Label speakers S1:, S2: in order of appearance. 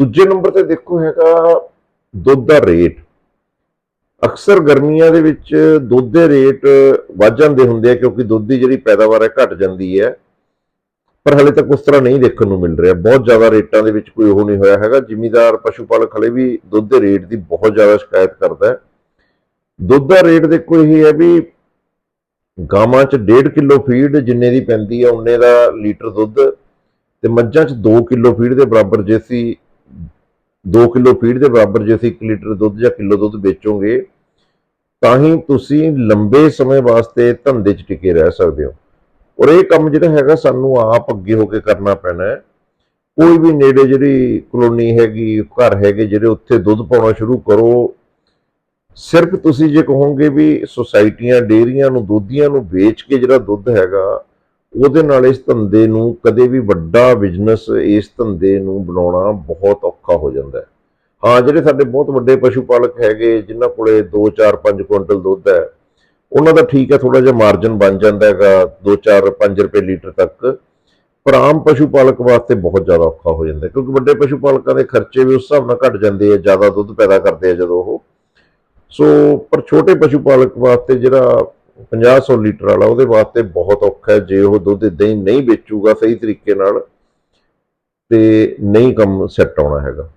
S1: ਦੂਜੇ ਨੰਬਰ ਤੇ ਦੇਖੋ ਹੈਗਾ ਦੁੱਧ ਦਾ ਰੇਟ। ਅਕਸਰ ਗਰਮੀਆਂ ਦੇ ਵਿੱਚ ਦੁੱਧ ਦੇ ਰੇਟ ਵੱਧ ਜਾਂਦੇ ਹੁੰਦੇ ਆ ਕਿਉਂਕਿ ਦੁੱਧ ਦੀ ਜਿਹੜੀ ਪੈਦਾਵਾਰ ਹੈ ਘਟ ਜਾਂਦੀ ਹੈ। ਪਰ ਹਲੇ ਤੱਕ ਉਸ ਤਰ੍ਹਾਂ ਨਹੀਂ ਦੇਖਣ ਨੂੰ ਮਿਲ ਰਿਹਾ। ਬਹੁਤ ਜ਼ਿਆਦਾ ਰੇਟਾਂ ਦੇ ਵਿੱਚ ਕੋਈ ਉਹ ਨਹੀਂ ਹੋਇਆ ਹੈਗਾ। ਜ਼ਿਮੀਦਾਰ ਪਸ਼ੂ ਪਾਲਕ ਹਲੇ ਵੀ ਦੁੱਧ ਦੇ ਰੇਟ ਦੀ ਬਹੁਤ ਜ਼ਿਆਦਾ ਸ਼ਿਕਾਇਤ ਕਰਦਾ ਹੈ। ਦੁੱਧ ਦਾ ਰੇਟ ਦੇਖੋ ਇਹ ਹੈ ਵੀ ਗਾਵਾਂ 'ਚ 1.5 ਕਿਲੋ ਫੀਡ ਜਿੰਨੇ ਦੀ ਪੈਂਦੀ ਹੈ ਉਨੇ ਦਾ ਲੀਟਰ ਦੁੱਧ ਤੇ ਮੱਝਾਂ 'ਚ 2 ਕਿਲੋ ਫੀਡ ਦੇ ਬਰਾਬਰ ਜੇ ਅਸੀਂ 2 ਕਿਲੋ ਫੀਡ ਦੇ ਬਰਾਬਰ ਜੇ ਅਸੀਂ 1 ਲੀਟਰ ਦੁੱਧ ਜਾਂ ਕਿਲੋ ਦੁੱਧ ਵੇਚੋਗੇ, ਤਾਂ ਹੀ ਤੁਸੀਂ ਲੰਬੇ ਸਮੇਂ ਵਾਸਤੇ ਧੰਦੇ 'ਚ ਟਿਕੇ ਰਹਿ ਸਕਦੇ ਹੋ। ਔਰ ਇਹ ਕੰਮ ਜਿਹੜਾ ਹੈਗਾ ਸਾਨੂੰ ਆਪ ਅੱਗੇ ਹੋ ਕੇ ਕਰਨਾ ਪੈਣਾ ਹੈ। ਕੋਈ ਵੀ ਨੇੜੇ ਜਿਹੜੀ ਕਲੋਨੀ ਹੈਗੀ, ਘਰ ਹੈਗੇ ਜਿਹੜੇ ਉੱਥੇ ਦੁੱਧ ਪਾਉਣਾ ਸ਼ੁਰੂ ਕਰੋ, ਸਿਰਫ ਤੁਸੀਂ ਜੇ ਕਹੋਗੇ ਵੀ ਸੁਸਾਇਟੀਆਂ ਡੇਅਰੀਆਂ ਨੂੰ, ਦੁੱਧੀਆਂ ਨੂੰ ਵੇਚ ਕੇ ਜਿਹੜਾ ਦੁੱਧ ਹੈਗਾ ਉਹਦੇ ਨਾਲ ਇਸ ਧੰਦੇ ਨੂੰ ਕਦੇ ਵੀ ਵੱਡਾ ਬਿਜ਼ਨਸ ਇਸ ਧੰਦੇ ਨੂੰ ਬਣਾਉਣਾ ਬਹੁਤ ਔਖਾ ਹੋ ਜਾਂਦਾ ਹੈ। ਹਾਂ, ਜਿਹੜੇ ਸਾਡੇ ਬਹੁਤ ਵੱਡੇ ਪਸ਼ੂ ਪਾਲਕ ਹੈਗੇ, ਜਿਨ੍ਹਾਂ ਕੋਲੇ 2 4 5 ਕੁਇੰਟਲ ਦੁੱਧ ਹੈ, ਉਹਨਾਂ ਦਾ ਠੀਕ ਹੈ ਥੋੜਾ ਜਿਹਾ ਮਾਰਜਨ ਬਣ ਜਾਂਦਾ ਹੈਗਾ 2 4 5 ਰੁਪਏ ਲੀਟਰ ਤੱਕ। ਪਰ ਆਮ ਪਸ਼ੂ ਪਾਲਕ ਵਾਸਤੇ ਬਹੁਤ ਜ਼ਿਆਦਾ ਔਖਾ ਹੋ ਜਾਂਦਾ ਕਿਉਂਕਿ ਵੱਡੇ ਪਸ਼ੂ ਪਾਲਕਾਂ ਦੇ ਖਰਚੇ ਵੀ ਉਸ ਹਿਸਾਬ ਨਾਲ ਘਟ ਜਾਂਦੇ ਆ, ਜ਼ਿਆਦਾ ਦੁੱਧ ਪੈਦਾ ਕਰਦੇ ਆ ਜਦੋਂ ਉਹ। ਸੋ, ਪਰ ਛੋਟੇ ਪਸ਼ੂ ਪਾਲਕ ਵਾਸਤੇ ਜਿਹੜਾ 50 ਲੀਟਰ ਵਾਲਾ, ਉਹਦੇ ਵਾਸਤੇ ਬਹੁਤ ਔਖਾ ਹੈ, ਜੇ ਉਹ ਦੁੱਧ ਦਹੀਂ ਨਹੀਂ ਵੇਚੂਗਾ ਸਹੀ ਤਰੀਕੇ ਨਾਲ, ਤੇ ਨਹੀਂ ਕੰਮ ਸੈੱਟ ਆਉਣਾ ਹੈਗਾ।